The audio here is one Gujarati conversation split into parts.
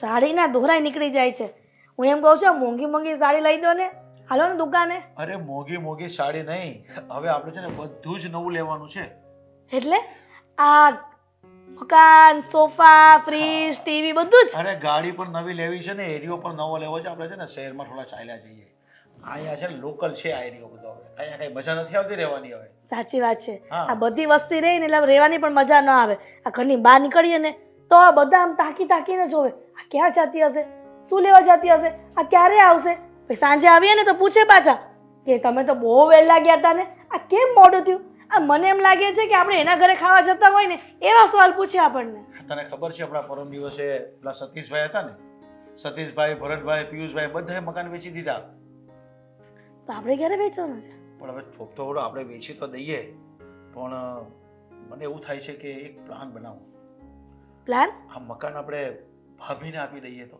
સાડીના દોરાય નીકળી જાય છે. હું એમ કહું છું મોંઘી મોંઘી સાડી લઈ દો ને. હાલો ને દુકાને. અરે મોંઘી મોંઘી સાડી નહીં. હવે આપણે છે ને બધું જ નવું લેવાનું છે. એટલે આ મકાન સોફા ફ્રીજ ટીવી બધું જ. અરે ગાડી પણ નવી લેવી છે ને એરિયો પણ નવો લેવો છે. આપણે છે ને શહેરમાં થોડા ચાલ્યા જઈએ. અહીંયા છે લોકલ છે આ એરિયો બધો હવે. અહીંયા કઈ મજા નથી આવતી રહેવાની હવે. સાચી વાત છે. આ બધી વસ્તી રહી ને એટલે રહેવાની પણ મજા ન આવે. આ ઘરની બહાર નીકળીએ ને તો આ બધા આમ તાકી તાકીને જોવે આ ક્યાં જતી હશે? શું લેવા જતી હશે? આ ક્યારે આવશે? પછી સાંજે આવીએ ને તો પૂછે પાછા કે તમે તો બહુ વહેલા ગયા હતા ને? આ કેમ મોડું થયું? આ મને એમ લાગે છે કે આપણે એના ઘરે ખાવા જતા હોય ને એવા સવાલ પૂછે આપણને. તને ખબર છે આપણા પરમ દિવસે પેલા સતીશભાઈ હતા ને? સતીશભાઈ ભરતભાઈ પિયુષભાઈ બધાએ મકાન વેચી દીધા. તો આપણે ક્યારે વેચવાનું છે? પણ હવે થોડો તો આપણે વેચી તો દઈએ. પણ મને એવું થાય છે કે એક પ્લાન બનાવો. પ્લાન આ મકાન આપણે ભાભીને આપી દઈએ તો.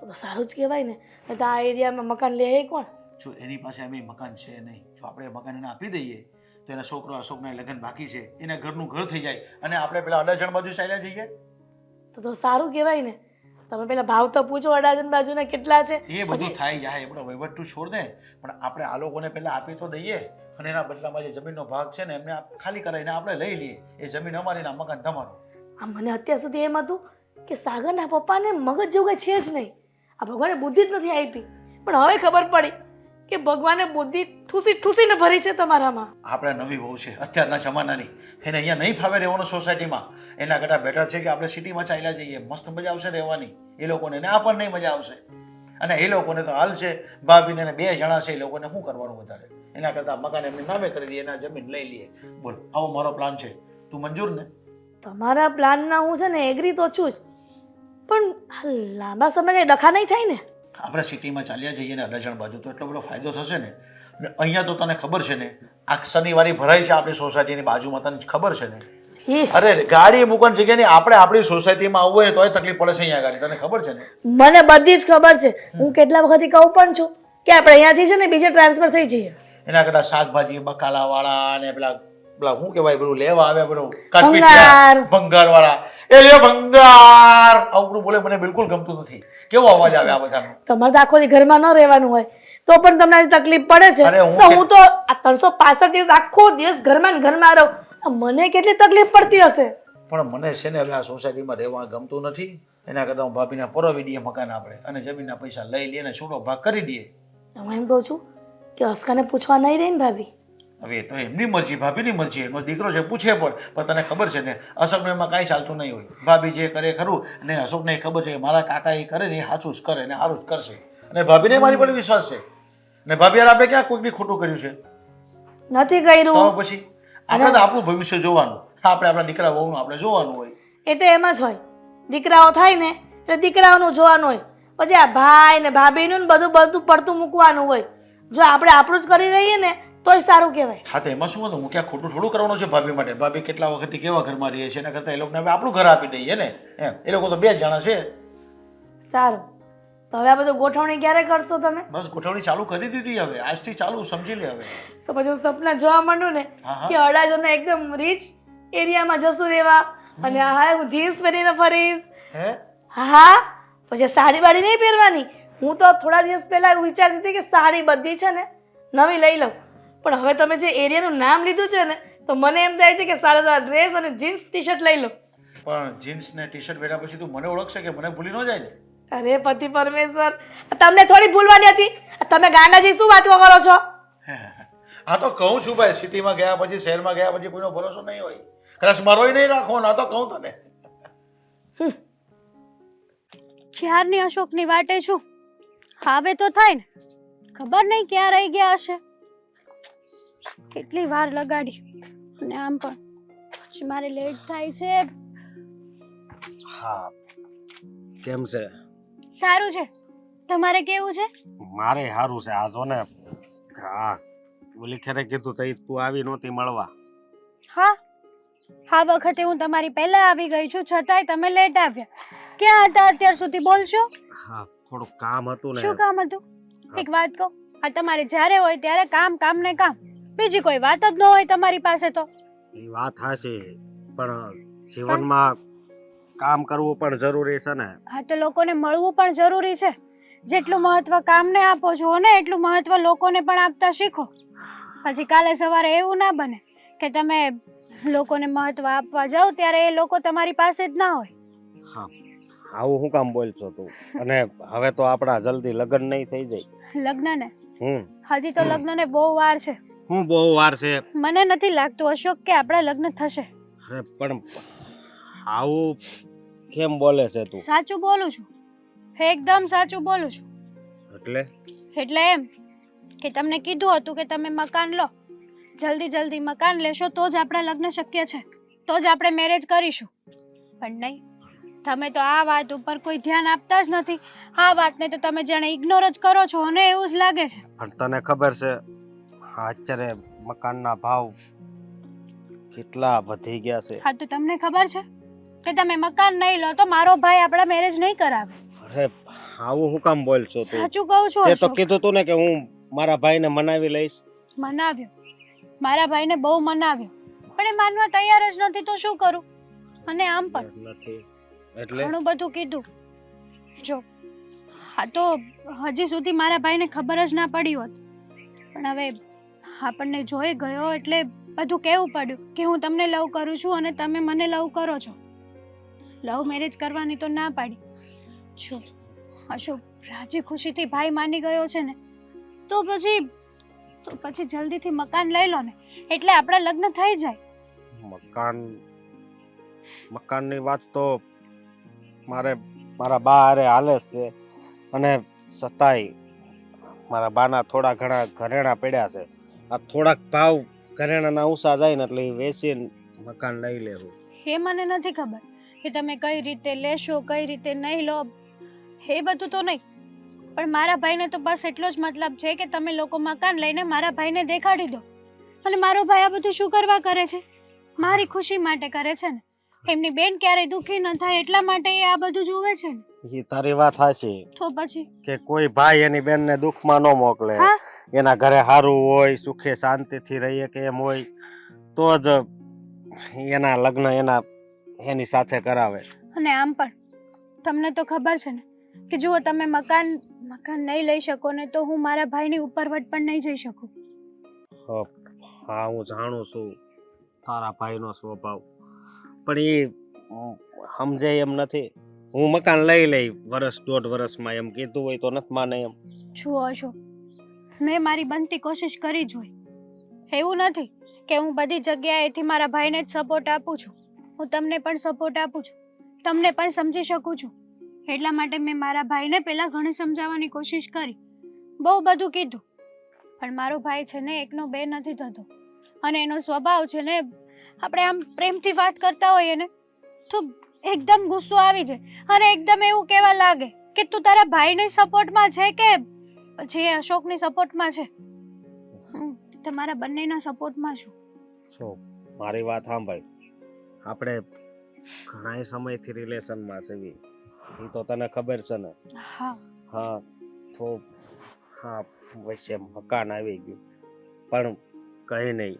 તો તો સારું જ કહેવાય ને. નહીં તો આ એરિયામાં મકાન લે એ કોણ? જો એની પાસે એમ મકાન છે નહીં જો આપણે મકાન એને આપી દઈએ તો એના છોકરો અશોકના લગ્ન બાકી છે એના ઘરનું ઘર થઈ જાય અને આપણે પેલા અડાજણ બાજુ ચાલ્યા જઈએ. તો તો સારું કહેવાય ને. તમે પેલા ભાવ તો પૂછો અડાજણ બાજુના કેટલા છે એ બધું થાય જાય એમનો વહીવટ તું છોડ દે પણ આપણે આ લોકોને પહેલા આપી તો દઈએ અને એના બદલામાં જે જમીનનો ભાગ છે ને એમને ખાલી કરાવીને આપણે લઈ લઈએ. એ જમીન અમારી ના મકાન તમારું. આ મને અત્યાર સુધી એમ હતું કે સાગરના પપ્પાને મગજ જેવું કંઈ છે જ નહીં. આ ભગવાને બુદ્ધિ જ નથી આપી. પણ હવે ખબર પડી કે ભગવાને બુદ્ધિ ઠૂસી ઠૂસીને ભરી છે તમારામાં. આપણે નવી બહુ છે, અત્યારના જમાનાની. એને અહીંયા નહીં ફાવે રહેવાનું સોસાયટીમાં. એના કરતાં બેટર છે કે આપણે સિટીમાં ચાલ્યા જઈએ. મસ્ત મજા આવશે રહેવાની. એ લોકોને આ પણ નહીં મજા આવશે. અને એ લોકોને તો હાલ છે, ભાભીને બે જણા છે, એ લોકોને શું કરવાનું વધારે? એના કરતાં મકાન એમને નામે કરી દઈએ, એના જમીન લઈ લઈએ. બોલ, આવો મારો પ્લાન છે. તું મંજૂર ને? તમારા પ્લાનના હું છે ને એગ્રી તો છું જ. પણ આ લાંબા સમય કંઈ ડખા નહીં થાય ને? આપણે સિટીમાં ચાલ્યા જઈએ ને અડાજણ બાજુ તો એટલો બધો ફાયદો થશે ને. અહીંયા તો તને ખબર છે ને આ શનિવારી ભરાય છે આપણી સોસાયટીની બાજુમાં તને ખબર છે ને? અરે ગાડી મૂકવાની જગ્યાએ આપણે આપણી સોસાયટીમાં આવવું હોય તોય તકલીફ પડે છે અહીંયા ગાડી તને ખબર છે ને? મને બધી જ ખબર છે. હું કેટલા વખતથી કહું પણ છું કે આપણે અહીંયાથી છે ને બીજે ટ્રાન્સફર થઈ જઈએ. એના કરતા શાકભાજી બકાલા વાળા અને પેલા પેલા શું કહેવાય પેલું લેવા આવે પેલું ભંગાર. ભંગાર. વાળા એ લે ભંગાર. આવું બધું બોલે મને બિલકુલ ગમતું નથી. કેવો અવાજ આવે આ બધાનો? તમારે તો આખો ઘરમાં ન રહેવાનું હોય તો પણ તમને તકલીફ પડે છે. તો હું તો આ ત્રણસો પાસઠ દિવસ આખો દિવસ ઘરમાં ને ઘરમાં રહું. મને કેટલી તકલીફ પડતી હશે? પણ મને છે ને હવે આ સોસાયટીમાં રહેવા ગમતું નથી. એના કરતા હું ભાભીને પરોવી દઈએ મકાન આપણે અને જમીનના પૈસા લઈ લઈએ અને છૂટો ભાગ કરી દઈએ. હું એમ કહું છું કે અસ્કાને પૂછવા નહીં રહી ને ભાભી. હવે એ તો એમની મરજી ભાભીની મરજી એનો દીકરો છે પૂછે પણ પણ તને ખબર છે ને અશોકને એમાં કાંઈ ચાલતું નહીં હોય. ભાભી જે કરે ખરું અને અશોકને ખબર છે કે મારા કાકા એ કરે ને એ સાચું જ કરે ને સારું જ કરશે. અને ભાભીને મારી પર વિશ્વાસ છે. ને ભાભી યાર આપણે ક્યાં કોઈકની ખોટું કર્યું છે? નથી તો પછી આપણે તો આપણું ભવિષ્ય જોવાનું. આપણે આપણા દીકરા વહુનું આપણે જોવાનું હોય. એ તો એમ જ હોય. દીકરાઓ થાય ને એટલે દીકરાઓનું જોવાનું હોય. પછી આ ભાઈ ને ભાભીનું ને બધું બધું પડતું મૂકવાનું હોય. જો આપણે આપણું જ કરી રહીએ ને તોય સારું કહેવાય. હા તો એમાં શું હતું? હું ક્યાં ખોટું થોડું કરવાનું છે ભાભી માટે. ભાભી કેટલા વખતથી કેવા ઘરમાં રહીએ છે? એના કરતાં એ લોકોને હવે આપણું ઘર આપી દઈએ ને? એમ. એ લોકો તો બે જણા છે. સારું. તો હવે આ બધું ગોઠવણી ક્યારે કરશો તમે? બસ ગોઠવણી ચાલુ કરી દીધી હવે. આજથી ચાલુ સમજી લે હવે. તો પછી હું સપના જોવા માંડું ને હા હા. કે અડાજણના એકદમ રીચ એરિયામાં જશું રહેવા. અને હા હું જીન્સ પહેરીને ફરીશ. હે? હા પછી સાડી બાડી નહીં પહેરવાની. હું તો થોડા દિવસ પહેલા એવું વિચારતી હતી કે સાડી બધી છે ને નવી લઈ લઉં. પણ હવે તમે જે એરિયાનું નામ લીધું છે ને તો મને એમ થાય છે કે સારા સારા ડ્રેસ અને જીન્સ ટી શર્ટ લઈ લો. પણ જીન્સ ને ટી શર્ટ પહેર્યા પછી તું મને ઓળખશે કે મને ભૂલી ન જાય ને? અરે પતિ પરમેશ્વર તમને થોડી ભૂલવાની હતી. તમે ગાંડાજી શું વાતો કરો છો? હા તો કહું છું ભાઈ સિટીમાં ગયા પછી શહેરમાં ગયા પછી કોઈનો ભરોસો નહીં હોય. કદાચ મારોય નહીં રાખવાનો આ તો કહું તને. ક્યારની અશોકની વાટે છું? હવે તો થાય ને. ખબર નહીં ક્યાં રહી ગયા હશે. કેટલી વાર લગાડી. અને આમ પણ. પછી મારે લેટ થાય છે. હા. કેમ છે? સારું છે. તમારે કેવું છે? મારે સારું છે. આ જો ને હા ઓલી ખેરે કીધું તઈ તું આવી નહોતી મળવા. હા? હા વખતે હું તમારી પહેલા આવી ગઈ છું છતાંય તમે લેટ આવ્યા. ક્યાં હતા અત્યાર સુધી? બોલશો? હા થોડું કામ હતું ને. શું કામ હતું? એક વાત કહું. આ તમારે જ્યારે હોય ત્યારે કામ કામ ને કામ. બીજી કોઈ વાત જ ન હોય તમારી પાસે તો. એ વાત હાચી પણ જીવનમાં કામ કરવું પણ જરૂરી છે ને. હા તો લોકોને મળવું પણ જરૂરી છે. જેટલું મહત્વ કામને આપો છો ને એટલું મહત્વ લોકોને પણ આપતા શીખો. પછી કાલે સવારે એવું ના બને કે તમે લોકોને મહત્વ આપવા જાઓ ત્યારે એ લોકો તમારી પાસે જ ના હોય. હા આવું હું કામ બોલ છો તું? અને હવે તો આપણા જલ્દી લગ્ન નહીં થઈ જાય. લગ્નને? હમ. હજી તો લગ્નને બહુ વાર છે. હું બહુ વાર છે. મને નથી લાગતું અશોક કે આપણા લગ્ન થશે. અરે પણ આવું કેમ બોલે છે તું? સાચું બોલું છું. એકદમ સાચું બોલું છું. એટલે? એટલે એમ કે તમને કીધું હતું કે તમે મકાન લો. જલ્દી જલ્દી મકાન લેશો તો જ આપણા લગ્ન શક્ય છે. તો જ આપણે મેરેજ કરીશું. પણ નહીં તમે તો આ વાત ઉપર કોઈ ધ્યાન આપતા જ નથી. આ વાતને તો તમે જાણે ઇગ્નોર જ કરો છો અને એવું જ લાગે છે. પણ તને ખબર છે અત્યારે મકાનના ભાવ કેટલા વધી ગયા છે? હા તો તમને ખબર છે કે તમે મકાન નહીં લો તો મારો ભાઈ આપણા મેરેજ નહીં કરાવે. અરે આવું હું કામ બોલ છો તું? સાચું કહું છું તે તો કીધું તું ને કે હું મારા ભાઈને મનાવી લઈશ. મનાવ્યો. મારા ભાઈને બહુ મનાવ્યો. પણ એ માનવા તૈયાર જ નથી તો શું કરું? અને આમ પણ. નથી. એટલે? ઘણું બધું કીધું. જો હા તો હજી સુધી મારા ભાઈને ખબર જ ના પડી હોત. પણ હવે આપણને જોઈ ગયો એટલે બધું કેવું પડ્યું કે હું તમને લવ કરું છું અને તમે મને લવ કરો છો. લવ મેરેજ કરવાની તો ના પાડી. જો, અશોક, રાજી ખુશીથી ભાઈ માની ગયો છે ને, તો પછી તો પછી જલ્દીથી મકાન લઈ લો ને, એટલે આપણા લગ્ન થઈ જાય. મકાન, મકાનની વાત તો મારે, મારા બા હારે હાલે છે અને સતાય મારા બાના થોડા ઘણા ઘરેણા પડ્યા છે. આ થોડાક ભાવ ઘરેણાના ઊંચા જાય ને એટલે વેચીને મકાન લઈ લેવું એ મને નથી ખબર કે તમે કઈ રીતે લેશો કઈ રીતે નહીં લો એ બધું તો નહીં. પણ મારા ભાઈને તો બસ એટલો જ મતલબ છે કે તમે લોકો મકાન લઈને મારા ભાઈને દેખાડી દો. અને મારો ભાઈ આ બધું શું કરવા કરે છે? મારી ખુશી માટે કરે છે ને. એમની બેન ક્યારેય દુઃખી ન થાય એટલા માટે એ આ બધું જોવે છે ને. એ તારી વાત હાચી. તો પછી? કે કોઈ ભાઈ એની બેનને દુઃખમાં ન મોકલે. હા. એના ઘરે સારું હોય સુખે શાંતિથી રહીએ કે એમ હોય તો જ એના લગ્ન એના એની સાથે કરાવે. અને આમ પણ તમને તો ખબર છે ને કે જુઓ તમે મકાન મકાન નહીં લઈ શકો ને તો હું મારા ભાઈની ઉપરવટ પણ નહીં જઈ શકું. હા હું જાણું છું તારા ભાઈનો સ્વભાવ પણ એ સમજે એમ નથી. હું મકાન લઈ લઈ વર્ષ દોઢ વર્ષમાં એમ કીધું હોય તો નથી માને એમ. જુઓ અશોક મેં મારી બનતી કોશિશ કરી જોઈ. એવું નથી કે હું બધી જગ્યાએથી મારા ભાઈને જ સપોર્ટ આપું છું. હું તમને પણ સપોર્ટ આપું છું. તમને પણ સમજી શકું છું. એટલા માટે મેં મારા ભાઈને પહેલાં ઘણી સમજાવવાની કોશિશ કરી. બહુ બધું કીધું. પણ મારો ભાઈ છે ને, એકનો બે નથી થતો. અને એનો સ્વભાવ છે ને, આપણે આમ પ્રેમથી વાત કરતા હોઈએ ને, તો એકદમ ગુસ્સો આવી જાય. અને એકદમ એવું કહેવા લાગે કે તું તારા ભાઈને સપોર્ટમાં છે કે પછી એ અશોકની સપોર્ટમાં છે. હું તમારા બંનેના સપોર્ટમાં છું. સો મારી વાત સાંભળ. આપણે ઘણા સમયથી રિલેશનમાં છે એ તો તને ખબર છે ને? હા. હા તો હા વચ્ચે મકાન આવી ગયું. પણ કંઈ નહીં.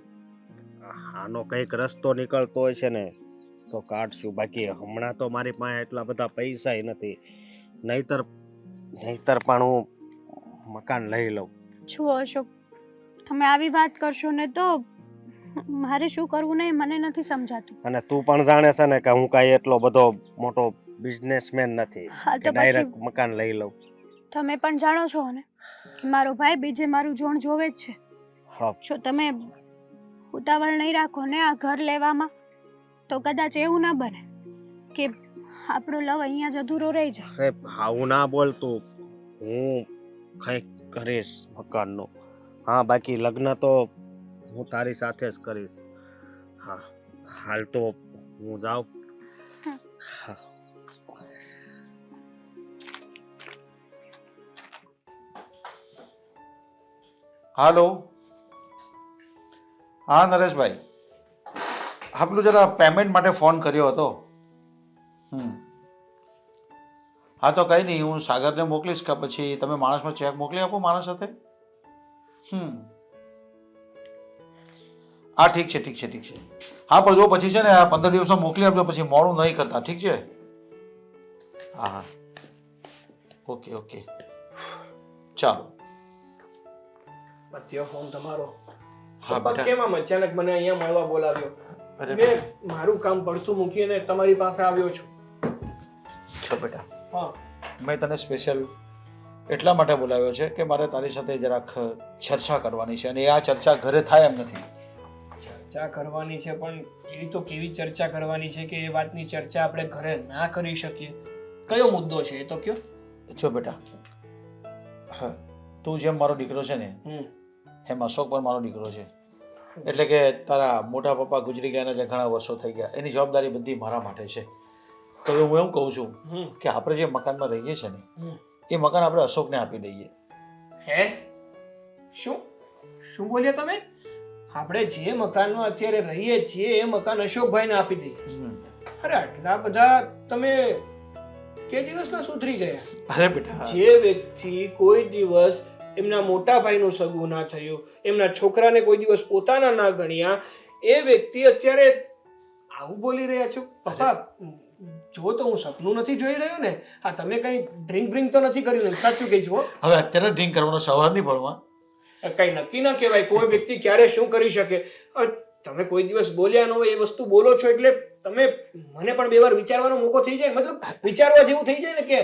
આનો કંઈક રસ્તો નીકળતો હોય છે ને તો કાઢશું. બાકી હમણાં તો મારી પાસે એટલા બધા પૈસા નથી. નહીતર નહીતર પણ હું મકાન લઈ લઉં. છું અશોક. તમે આવી વાત કરશો ને તો મારે શું કરવું નહીં મને નથી સમજાતું. અને તું પણ જાણે છે ને કે હું કાંઈ એટલો બધો મોટો બિઝનેસમેન નથી હા તો પછી ડાયરેક્ટ મકાન લઈ લઉં. તમે પણ જાણો છો ને કે મારો ભાઈ બીજે મારું જોણ જોવે જ છે. હા. જો તમે ઉતાવળ નહીં રાખો ને આ ઘર લેવામાં તો કદાચ એવું ના બને કે આપણો લવ અહીંયા જ અધૂરો રહી જાય. અરે આવું ના બોલતું. હું કંઈક કરીશ મકાનનું. હા બાકી લગ્ન તો હું તારી સાથે જ કરીશ. હા હાલ તો હું જાઉં. હા. હા. હાલો. હા નરેશભાઈ. આપણું જરા પેમેન્ટ માટે ફોન કર્યો હતો. હમ. હા તો કંઈ નહીં હું સાગરને મોકલીશ કે પછી તમે માણસમાં ચેક મોકલી આપો માણસ સાથે? હમ. હા ઠીક છે ઠીક છે ઠીક છે. હા પણ જો પછી છે ને આ પંદર દિવસમાં મોકલી આપજો પછી મોડું નહીં કરતા ઠીક છે? હા હા. Okay okay. ચાલો. અત્યો ફોન તમારો. હા બેટા. કેમ અચાનક મને અહીંયા મળવા બોલાવ્યો? મેં મારું કામ પડતું મૂકીને તમારી પાસે આવ્યો છું. છો બેટા. મેં તને સ્પેશિયલ એટલા માટે બોલાવ્યો છે કે મારે તારી સાથે જરાક ચર્ચા કરવાની છે અને આ ચર્ચા ઘરે થાય એમ નથી. ચર્ચા કરવાની છે પણ એવી તો કેવી ચર્ચા કરવાની છે કે એ વાતની ચર્ચા આપણે ઘરે ના કરી શકીએ? કયો મુદ્દો છે એ તો કયો? જો બેટા હા તું જેમ મારો દીકરો છે ને એમ અશોક પણ મારો દીકરો છે. એટલે કે તારા મોટા પપ્પા ગુજરી ગયાના જે ઘણા વર્ષો થઈ ગયા એની જવાબદારી બધી મારા માટે છે. તો હું એમ કહું છું કે આપણે જે મકાનમાં રહીએ છીએ ને એ મકાન આપણે અશોકને આપી દઈએ. હે? શું? શું બોલ્યા તમે? આપણે જે મકાનમાં અત્યારે રહીએ છીએ એ મકાન અશોકભાઈને આપી દઈએ. અરે આટલા બધા તમે કે દિવસના સુધરી ગયા? અરે બેટા. જે વ્યક્તિ કોઈ દિવસ એમના મોટા ભાઈનું સગું ના થયું એમના છોકરાને કોઈ દિવસ પોતાના ના ગણ્યા એ વ્યક્તિ અત્યારે આવું બોલી રહ્યા છો? પપ્પા જો તો હું સપનું નથી જોઈ રહ્યો ને હા તમે કઈ ડ્રિંક બ્રિંક તો નથી કર્યું ને? સાચું કહેજો જુઓ હવે અત્યારે ડ્રિંક કરવાનો સવાર નહીં પડવા. કઈ નક્કી ના કહેવાય. કોઈ વ્યક્તિ ક્યારે શું કરી શકે? તમે કોઈ દિવસ બોલ્યા ન હોય એ વસ્તુ બોલો છો એટલે તમે મને પણ બે વાર વિચારવાનો મોકો થઈ જાય. મતલબ વિચારવા જેવું થઈ જાય ને કે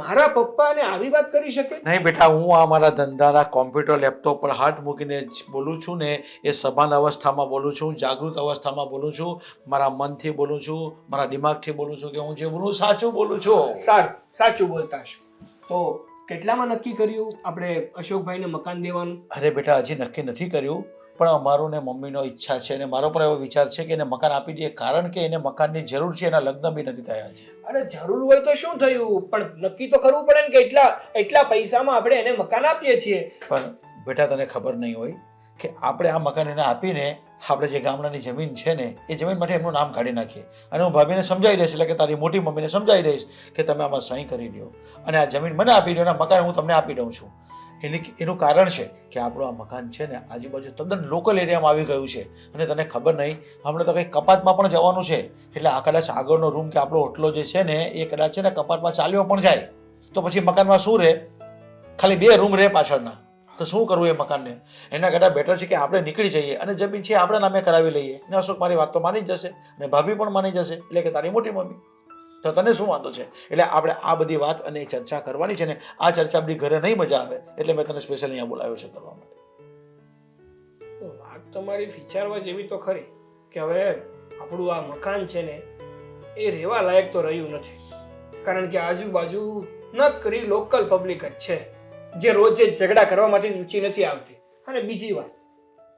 મારા પપ્પાને આવી વાત કરી શકે? નહીં બેટા હું આ મારા ધંધાના કોમ્પ્યુટર લેપટોપ પર હાથ મૂકીને બોલું છું ને એ સભાન અવસ્થામાં બોલું છું જાગૃત અવસ્થામાં બોલું છું મારા મનથી બોલું છું મારા દિમાગથી બોલું છું કે હું જે બોલું સાચું બોલું છું. સારું સાચું બોલતા છું. તો કેટલામાં નક્કી કર્યું આપણે અશોકભાઈને મકાન દેવાનું? અરે બેટા હજી નક્કી નથી કર્યું. પણ અમારું ને મમ્મીનો ઈચ્છા છે અને મારો પણ એવો વિચાર છે કે એને મકાન આપી દઈએ. કારણ કે એને મકાનની જરૂર છે એના લગ્ન બી નથી થયા છે. અરે જરૂર હોય તો શું થયું? પણ નક્કી તો કરવું પડે ને કે એટલા એટલા પૈસામાં આપણે એને મકાન આપીએ છીએ. પણ બેટા તને ખબર નહીં હોય કે આપણે આ મકાન એને આપીને આપણે જે ગામડાની જમીન છે ને એ જમીન માટે એમનું નામ કાઢી નાખીએ. અને હું ભાભીને સમજાવી દઈશ એટલે કે તારી મોટી મમ્મીને સમજાવી દઈશ કે તમે આમાં સહી કરી દો. અને આ જમીન મને આપી દો અને મકાન હું તમને આપી દઉં છું. એની એનું કારણ છે કે આપણું આ મકાન છે ને આજુબાજુ તદ્દન લોકલ એરિયામાં આવી ગયું છે. અને તને ખબર નહીં, હમણાં તો કંઈ કપાતમાં પણ જવાનું છે. એટલે આ કદાચ આગળનો રૂમ કે આપણો હોટલો જે છે ને, એ કદાચ છે ને કપાતમાં ચાલ્યો પણ જાય. તો પછી મકાનમાં શું રહે? ખાલી બે રૂમ રહે પાછળના. તો શું કરવું એ મકાનને? એના કરતાં બેટર છે કે આપણે નીકળી જઈએ અને જમીન છે આપણા નામે કરાવી લઈએ. ને અશોક મારી વાત તો માની જશે અને ભાભી પણ માની જશે. એટલે કે તારી મોટી મમ્મી. તો તને શું વાંધો છે? એટલે આપણે આ બધી વાત અને ચર્ચા કરવાની છે ને, આ ચર્ચા આપણી ઘરે નહીં મજા આવે, એટલે મેં તને સ્પેશિયલ અહીંયા બોલાવ્યો છે કરવા માટે. વાત તમારી વિચારવા જેવી તો ખરી, કે હવે આપણું આ મકાન છે ને, એ રહેવા લાયક તો રહ્યું નથી. કારણ કે આજુબાજુ નકરી લોકલ પબ્લિક જ છે, જે રોજે ઝઘડા કરવામાંથી ઊંચી નથી આવતી. અને બીજી વાત,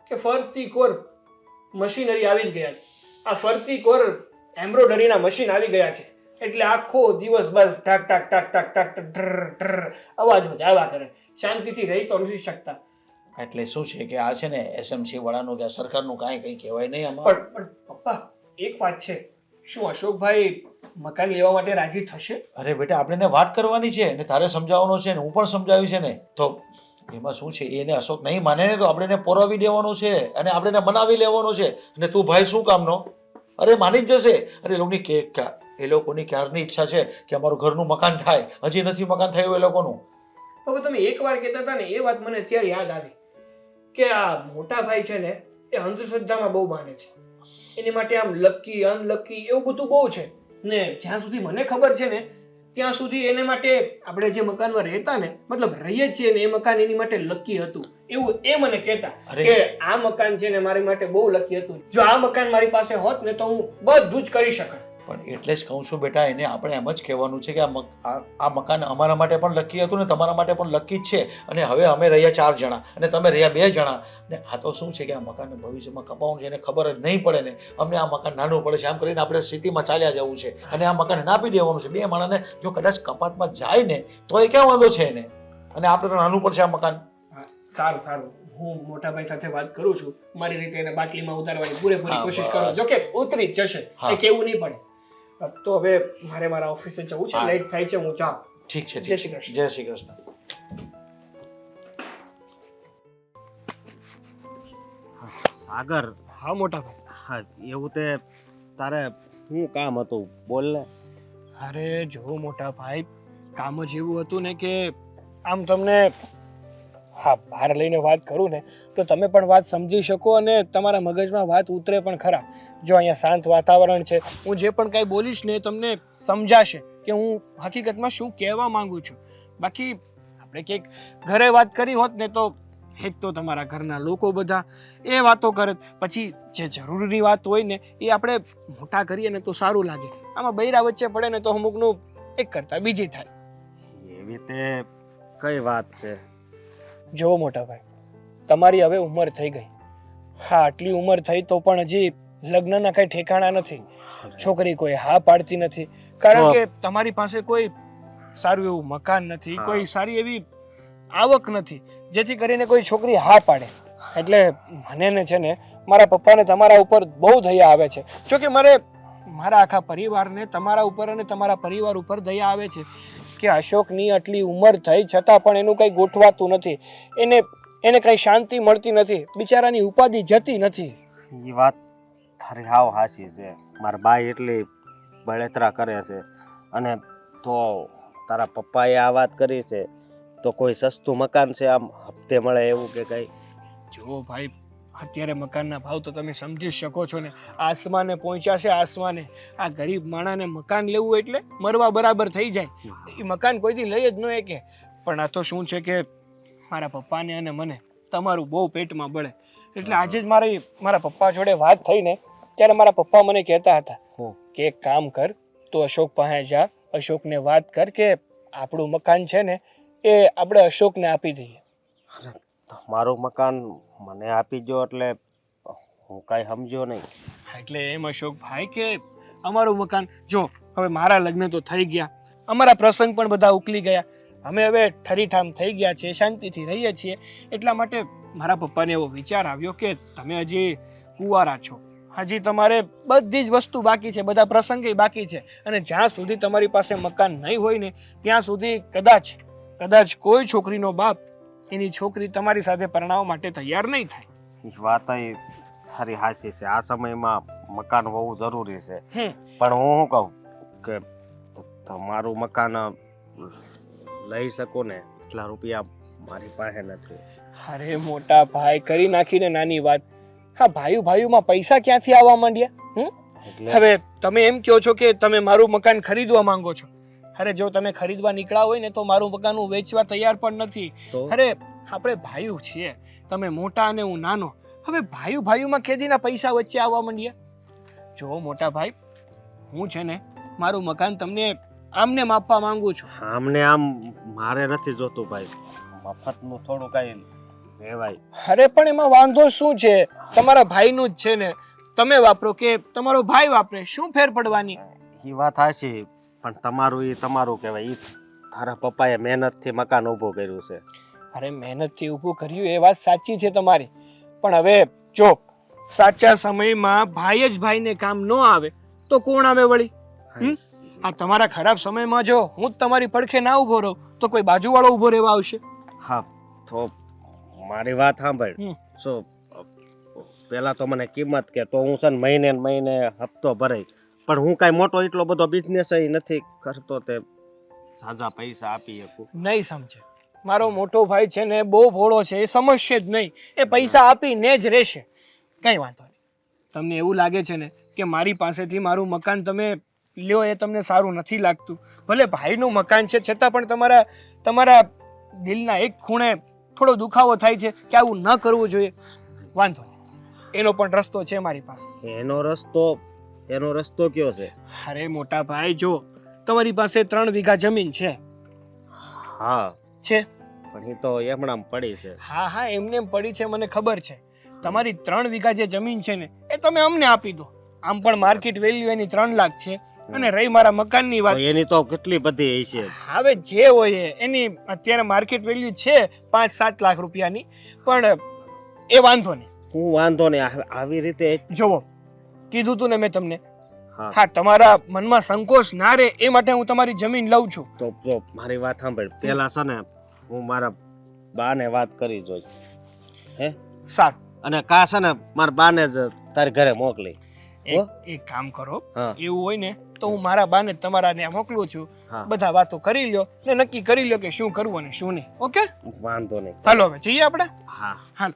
કે ફરતી કોર મશીનરી આવી જ ગયા. આ ફરતી કોર એમ્બ્રોડરીના મશીન આવી ગયા છે. એટલે આખો દિવસ બસ ટાક ટાક ટાક ટાક ટાક ડ્રર ડ્રર અવાજ જ આવ્યા કરે. શાંતિથી રહી તો નથી શકતા. એટલે શું છે કે આ છે ને એસએમસી વાળાનું કે સરકારનું કાંઈ કંઈ કહેવાય નહીં આમાં? પણ પપ્પા એક વાત છે. શું અશોકભાઈ મકાન લેવા માટે રાજી થશે? અરે બેટા આપણે વાત કરવાની છે ને તારે સમજાવવાનો છે ને હું પણ સમજાવ્યું છે ને. તો એમાં શું છે એને અશોક નહીં માને ને તો આપણે એને પોરાવી દેવાનું છે અને આપણે એને મનાવી લેવાનો છે. અને તું ભાઈ શું કામનો? અરે માની જ જશે. અરે લોકોની કે એ લોકોની ક્યારની ઈચ્છા છે કે અમારું ઘરનું મકાન થાય? હજી નથી મકાન થયું એ લોકોનું? હવે તમે એક વાર કહેતા હતા ને એ વાત મને અત્યારે યાદ આવી કે આ મોટા ભાઈ છે ને એ અંધશ્રદ્ધામાં બહુ માને છે. એની માટે આમ લકી અનલકી એવું બધું બહુ છે. ને જ્યાં સુધી મને ખબર છે ને ત્યાં સુધી એને માટે આપણે જે મકાનમાં રહેતા ને મતલબ રહીએ છીએ ને એ મકાન એની માટે લકી હતું. એવું એ મને કહેતા કે આ મકાન છે ને મારી માટે બહુ લકી હતું. જો આ મકાન મારી પાસે હોત ને તો હું બધું જ કરી શકત. પણ એટલે જ કહું છું બેટા એને આપણે એમ જ કહેવાનું છે કે આ આ- મકાન અમારા માટે પણ લકી હતું ને તમારા માટે પણ લકી જ છે. અને હવે અમે રહ્યા ચાર જણા અને તમે રહ્યા બે જણા. ને આ તો શું છે કે આ મકાનને ભવિષ્યમાં કપાવું છે એને ખબર જ નહીં પડે ને. અમને આ મકાન નાનું પડે છે. આમ કરીને આપણે સ્થિતિમાં ચાલ્યા જવું છે અને આ મકાન નાપી દેવાનું છે. બે માણસને જો કદાચ કપાટમાં જાય ને તો એ ક્યાં વાંધો છે એને? અને આપણે તો નાનું પડશે આ મકાન. સારું સારું. હું મોટાભાઈ સાથે વાત કરું છું. મારી રીતે એને બાટલીમાં ઉતારવાની પૂરેપૂરી કોશિશ. કરું જો કે ઉતરી જશે. કેવું નહીં પડે. તો હવે મારે મારા ઓફિસે જવું છે. હા. લેટ થાય છે હું જાઉં. ઠીક છે જય શ્રી કૃષ્ણ. જય શ્રી કૃષ્ણ. સાગર. હા મોટાભાઈ હા એવું તે તારે શું કામ હતું? બોલ ને. અરે જો મોટા ભાઈ કામ જ એવું હતું ને કે આમ તમને હા બહાર લઈને વાત કરું ને, તો તમે પણ વાત સમજી શકો અને તમારા મગજમાં વાત ઉતરે પણ ખરા. જો અહીંયા શાંત વાતાવરણ છે, હું જે પણ કાંઈ બોલીશ ને તમને સમજાશે કે હું હકીકતમાં શું કહેવા માંગુ છું. બાકી, આપણે કંઈક ઘરે વાત કરી હોત ને તો એક તો તમારા ઘરના લોકો બધા એ વાતો કરે પછી જે જરૂરી વાત હોય ને, એ આપણે મોટા કરીએ ને તો સારું લાગે. આમાં બૈરા વચ્ચે પડે ને તો અમુકનું એક કરતાં બીજી થાય. એવી તે કઈ વાત છે? જુઓ મોટા ભાઈ તમારી હવે ઉંમર થઈ ગઈ. હા આટલી ઉંમર થઈ તો પણ હજી લગ્નના કઈ ઠેકાણા નથી. છોકરી કોઈ હા પાડતી નથી. કારણ કે તમારી પાસે કોઈ સારું એવું મકાન નથી કોઈ સારી એવી આવક નથી જેથી કરીને કોઈ છોકરી હા પાડે. એટલે મને ને છે ને મારા પપ્પાને તમારા ઉપર બહુ દયા આવે છે. જો કે મારે મારા આખા પરિવારને તમારા ઉપર અને તમારા પરિવાર ઉપર દયા આવે છે. કે અશોકની આટલી ઉંમર થઈ છતાં પણ એનું કંઈ ગોઠવાતું નથી. એને એને કંઈ શાંતિ મળતી નથી. બિચારાની ઉપાધિ જતી નથી. એ વાત તારી હાવ હાસી છે. મારા બાઈ એટલી બળેતરા કરે છે. અને તો તારા પપ્પાએ આ વાત કરી છે તો કોઈ સસ્તું મકાન છે આમ હપ્તે મળે એવું કે કંઈ? જો ભાઈ અત્યારે મકાનના ભાવ તો તમે સમજી શકો છો ને. આસમાને પહોંચ્યા છે આસમાને. આ ગરીબ માણાને મકાન લેવું એટલે મરવા બરાબર થઈ જાય. એ મકાન કોઈથી લઈ જ ન કે પણ આ તો શું છે કે મારા પપ્પાને અને મને તમારું બહુ પેટમાં બળે. એટલે આજે જ મારી મારા પપ્પા જોડે વાત થઈને ત્યારે મારા પપ્પા મને કહેતા હતા. કે એક કામ કર તું અશોક પાસે જા. અશોકને વાત કર કે આપણું મકાન છે ને એ આપણે અશોકને આપી દઈએ. મારું મકાન મને આપી દો એટલે હું કાંઈ સમજ્યો નહીં. એટલે એમ અશોકભાઈ કે અમારું મકાન, જો, હવે મારા લગ્ન તો થઈ ગયા. અમારા પ્રસંગ પણ બધા ઉકલી ગયા. અમે હવે ઠરીઠામ થઈ ગયા છીએ, શાંતિથી રહીએ છીએ. એટલા માટે મારા પપ્પાને એવો વિચાર આવ્યો કે તમે હજી કુંવારા છો. હજી તમારે બધી જ વસ્તુ બાકી છે, બધા પ્રસંગે બાકી છે. અને જ્યાં સુધી તમારી પાસે મકાન નહીં હોય ને, ત્યાં સુધી કદાચ કદાચ કોઈ છોકરીનો બાપ એની છોકરી તમારી સાથે પરણાવવા માટે તૈયાર નહીં થાય. વાત ખરી હાસી છે. આ સમયમાં મકાન હોવું જરૂરી છે. પણ હું શું કહું કે તમારું મકાન લઈ શકો ને એટલા રૂપિયા મારી પાસે નથી. અરે મોટા ભાઈ કરી નાખીને નાની વાત. હા ભાઈ ભાઈઓમાં પૈસા ક્યાંથી આવવા માંડ્યા? હવે તમે એમ કહો છો કે તમે મારું મકાન ખરીદવા માંગો છો. અરે જો તમે ખરીદવા નીકળ્યા હોય ને તો મારું મકાન હું વેચવા તૈયાર પણ નથી. અરે આપણે ભાઈઓ છીએ. તમે મોટા અને હું નાનો. હવે ભાઈઓ ભાઈઓમાં ખેદીના પૈસા વચ્ચે આવવા માંડ્યા જો મોટા ભાઈ હું છે ને મારું મકાન તમને આમને માપવા માંગુ છું. આમને આમ મારે નથી જોતું ભાઈ. મફતનું થોડું કઈ લેવાય. અરે પણ એમાં વાંધો શું છે? તમારા ભાઈનું જ છે ને. તમે વાપરો કે તમારો ભાઈ વાપરે? શું ફેર પડવાની? એ વાત હાચી. પણ તમારું એ તમારું કહેવાય. એ તારા પપ્પાએ મહેનતથી મકાન ઊભું કર્યું છે. અરે મહેનતથી ઊભું કર્યું એ વાત સાચી છે તમારી. પણ હવે જો સાચા સમયમાં ભાઈ જ ભાઈને કામ ન આવે તો કોણ આવે વળી? આ તમારા ખરાબ સમયમાં જો હું જ તમારી પડખે ના ઊભો રહું તો કોઈ બાજુવાળો ઊભો રહેવા આવશે. હા તો મારી વાત સાંભળ. સો પેલા તો મને કિંમત કે તો હું છે ને મહિને મહિને હપ્તો ભરાય પણ હું કાંઈ મોટો એટલો બધો બિઝનેસ નથી કરતો તે સાજા પૈસા આપી શકું. નહીં સમજે. મારો મોટો ભાઈ છે ને બહુ ભોળો છે એ સમજશે જ નહીં. એ પૈસા આપીને જ રહેશે. કંઈ વાંધો નહીં. તમને એવું લાગે છે ને કે મારી પાસેથી મારું મકાન તમે લ્યો એ તમને સારું નથી લાગતું. ભલે ભાઈનું મકાન છે છતાં પણ તમારા તમારા દિલના એક ખૂણે થોડો દુખાવો થાય છે કે આવું ન કરવું જોઈએ. વાંધો નહીં. એનો પણ રસ્તો છે મારી પાસે. એનો રસ્તો એનો રસ્તો કયો છે? અરે મોટા ભાઈ જો તમારી પાસે ત્રણ વીઘા જમીન છે. હા. છે? પણ એ તો એમણામ પડી છે. હા હા એમને એમ પડી છે મને ખબર છે. તમારી ત્રણ વીઘા જે જમીન છે ને એ તમે અમને આપી દો. આમ પણ માર્કેટ વેલ્યુ એની ત્રણ લાખ છે. અને રહી મારા મકાનની વાત. એની તો કેટલી બધી હશે હવે જે હોય એની અત્યારે માર્કેટ વેલ્યુ છે પાંચ સાત લાખ રૂપિયાની. પણ એ વાંધો નહીં. હું વાંધો નહીં આવી રીતે જોવો કીધું તું ને મેં તમને. હા. હા તમારા મનમાં સંકોચ ના રહે એ માટે હું તમારી જમીન લઉં છું. તો જો મારી વાત સાંભળ. પેલા છે ને હું મારા બાને વાત કરી જોઈશ. સારું. અને કા છે ને મારા બાને જ તારી ઘરે મોકલી. એક એક કામ કરો. હા. એવું હોય ને તો હું મારા બાને તમારા ત્યાં મોકલું છું. હા. બધા વાતો કરી લ્યો ને નક્કી કરી લ્યો કે શું કરવું અને શું નહીં. ઓકે? વાંધો નહીં. હાલો હવે જઈએ આપણે? હા. હાલો.